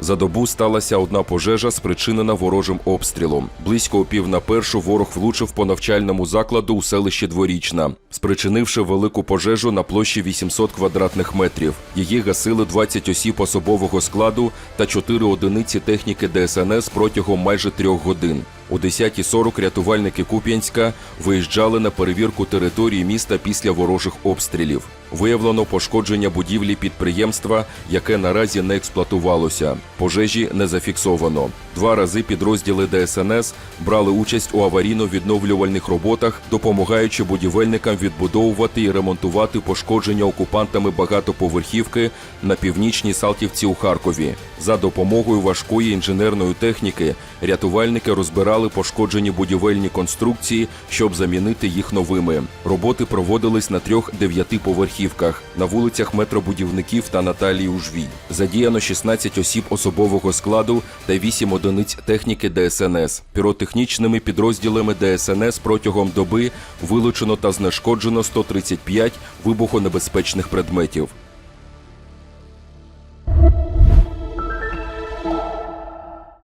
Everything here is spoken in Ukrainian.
За добу сталася одна пожежа, спричинена ворожим обстрілом. Близько опів пів на першу ворог влучив по навчальному закладу у селищі Дворічна, спричинивши велику пожежу на площі 800 квадратних метрів. Її гасили 20 осіб особового складу та 4 одиниці техніки ДСНС протягом майже трьох годин. О 10.40 рятувальники Куп'янська виїжджали на перевірку території міста після ворожих обстрілів. Виявлено пошкодження будівлі підприємства, яке наразі не експлуатувалося. Пожежі не зафіксовано. Два рази підрозділи ДСНС брали участь у аварійно-відновлювальних роботах, допомагаючи будівельникам відбудовувати і ремонтувати пошкодження окупантами багатоповерхівки на північній Салтівці у Харкові. За допомогою важкої інженерної техніки рятувальники розбирали пошкоджені будівельні конструкції, щоб замінити їх новими. Роботи проводились на трьох дев'ятиповерхівках на вулицях метробудівників та Наталії Ужвій. Задіяно 16 осіб особового складу та 8 одиниць техніки ДСНС. Піротехнічними підрозділами ДСНС протягом доби вилучено та знешкоджено 135 вибухонебезпечних предметів.